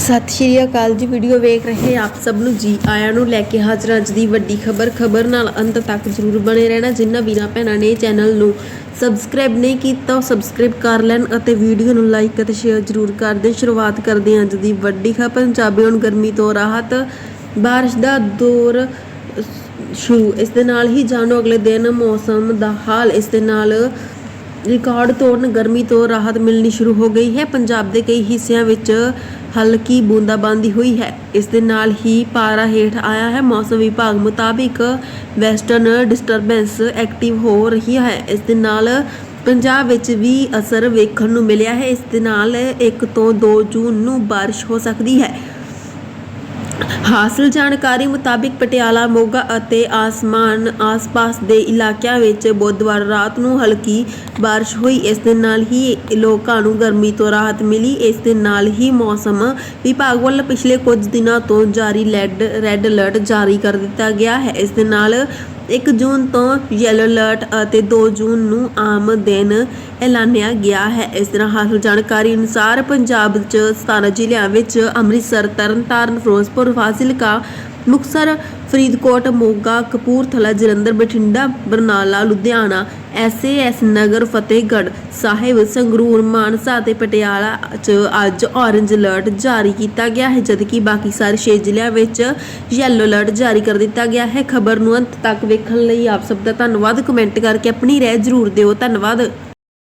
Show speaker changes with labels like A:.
A: ਸਤਿ ਸ਼੍ਰੀ ਅਕਾਲ ਜੀ ਵੀਡੀਓ ਵੇਖ ਰਹੇ ਆਪ ਸਭ ਨੂੰ। ਜੀ ਆਇਆਂ ਨੂੰ ਲੈ ਕੇ ਹਾਜ਼ਰ ਅੱਜ ਦੀ ਵੱਡੀ ਖਬਰ। ਖਬਰ ਨਾਲ ਅੰਤ ਤੱਕ ਜ਼ਰੂਰ ਬਣੇ ਰਹਿਣਾ। ਜਿਨ੍ਹਾਂ ਵੀਰਾਂ ਭੈਣਾਂ ਨੇ ਚੈਨਲ ਨੂੰ ਸਬਸਕ੍ਰਾਈਬ ਨਹੀਂ ਕੀਤਾ, ਉਹ ਸਬਸਕ੍ਰਾਈਬ ਕਰ ਲੈਣ ਅਤੇ ਵੀਡੀਓ ਨੂੰ ਲਾਈਕ ਅਤੇ ਸ਼ੇਅਰ ਜ਼ਰੂਰ ਕਰ ਦੇਣ। ਸ਼ੁਰੂਆਤ ਕਰਦੇ ਹਾਂ ਅੱਜ ਦੀ ਵੱਡੀ ਖਬਰ। ਪੰਜਾਬੀ ਨੂੰ ਗਰਮੀ ਤੋਂ ਰਾਹਤ। ਬਾਰਿਸ਼ ਦਾ ਦੌਰ ਸ਼ੁਰੂ। ਇਸ ਦੇ ਨਾਲ ਹੀ ਜਾਣੋ, ਅਗਲੇ ਦਿਨ ਮੌਸਮ ਦਾ ਹਾਲ। ਇਸ ਦੇ ਨਾਲ ਰਿਕਾਰਡ ਤੋੜਨ ਗਰਮੀ ਤੋਂ ਰਾਹਤ ਮਿਲਣੀ ਸ਼ੁਰੂ ਹੋ ਗਈ ਹੈ। ਪੰਜਾਬ ਦੇ ਕਈ ਹਿੱਸਿਆਂ ਵਿੱਚ ਹਲਕੀ ਬੂੰਦਾਬਾਂਦੀ ਹੋਈ ਹੈ। ਇਸ ਦੇ ਨਾਲ ਹੀ ਪਾਰਾ ਹੇਠ ਆਇਆ ਹੈ। ਮੌਸਮ ਵਿਭਾਗ ਮੁਤਾਬਿਕ ਵੈਸਟਰਨ ਡਿਸਟਰਬੈਂਸ ਐਕਟਿਵ ਹੋ ਰਹੀ ਹੈ। ਇਸ ਦੇ ਨਾਲ ਪੰਜਾਬ ਵਿੱਚ ਵੀ ਅਸਰ ਵੇਖਣ ਨੂੰ ਮਿਲਿਆ ਹੈ। ਇਸ ਦੇ ਨਾਲ 1 ਤੋਂ 2 ਜੂਨ ਨੂੰ ਬਾਰਿਸ਼ ਹੋ ਸਕਦੀ ਹੈ। ਹਾਸਲ ਜਾਣਕਾਰੀ ਮੁਤਾਬਿਕ ਪਟਿਆਲਾ, ਮੋਗਾ ਅਤੇ ਆਸਮਾਨ ਆਸ-ਪਾਸ ਦੇ ਇਲਾਕਿਆਂ ਵਿੱਚ ਬੁੱਧਵਾਰ ਰਾਤ ਨੂੰ ਹਲਕੀ ਬਾਰਿਸ਼ ਹੋਈ। ਇਸ ਦੇ ਨਾਲ ਹੀ ਲੋਕਾਂ ਨੂੰ ਗਰਮੀ ਤੋਂ ਰਾਹਤ ਮਿਲੀ। ਇਸ ਦੇ ਨਾਲ ਹੀ ਮੌਸਮ ਵਿਭਾਗ ਵੱਲੋਂ ਪਿਛਲੇ ਕੁਝ ਦਿਨਾਂ ਤੋਂ ਜਾਰੀ ਲੈਡ, ਰੈੱਡ ਅਲਰਟ ਜਾਰੀ ਕਰ ਦਿੱਤਾ ਗਿਆ ਹੈ। ਇਸ ਦੇ ਨਾਲ 1 ਜੂਨ ਤੋਂ ਯੈਲੋ ਅਲਰਟ ਅਤੇ 2 ਜੂਨ ਨੂੰ ਆਮ ਦਿਨ ਐਲਾਨਿਆ ਗਿਆ ਹੈ। ਇਸ ਤਰ੍ਹਾਂ ਹਾਸਲ ਜਾਣਕਾਰੀ ਅਨੁਸਾਰ ਪੰਜਾਬ 'ਚ 17 ਜ਼ਿਲ੍ਹਿਆਂ ਵਿੱਚ ਅੰਮ੍ਰਿਤਸਰ, ਤਰਨਤਾਰਨ, ਫਿਰੋਜ਼ਪੁਰ, ਫਾਜ਼ਿਲਕਾ ਮੁਕਤਸਰ, ਫਰੀਦਕੋਟ, ਮੋਗਾ, ਕਪੂਰਥਲਾ, ਜਲੰਧਰ, ਬਠਿੰਡਾ, ਬਰਨਾਲਾ, ਲੁਧਿਆਣਾ ਐਸਏਐਸ ਨਗਰ, ਫਤਿਹਗੜ੍ਹ ਸਾਹਿਬ, ਸੰਗਰੂਰ, ਮਾਨਸਾ ਅਤੇ ਪਟਿਆਲਾ 'ਚ ਅੱਜ ਔਰੰਜ ਅਲਰਟ ਜਾਰੀ ਕੀਤਾ ਗਿਆ ਹੈ, ਜਦਕਿ ਬਾਕੀ ਸਾਰੇ 6 ਜ਼ਿਲ੍ਹਿਆਂ ਵਿੱਚ ਯੈਲੋ ਅਲਰਟ ਜਾਰੀ ਕਰ ਦਿੱਤਾ ਗਿਆ ਹੈ। ਖਬਰ ਨੂੰ ਅੰਤ ਤੱਕ ਵੇਖਣ ਲਈ ਆਪ ਸਭ ਦਾ ਧੰਨਵਾਦ। ਕਮੈਂਟ ਕਰਕੇ ਆਪਣੀ ਰਾਏ ਜ਼ਰੂਰ ਦਿਓ। ਧੰਨਵਾਦ।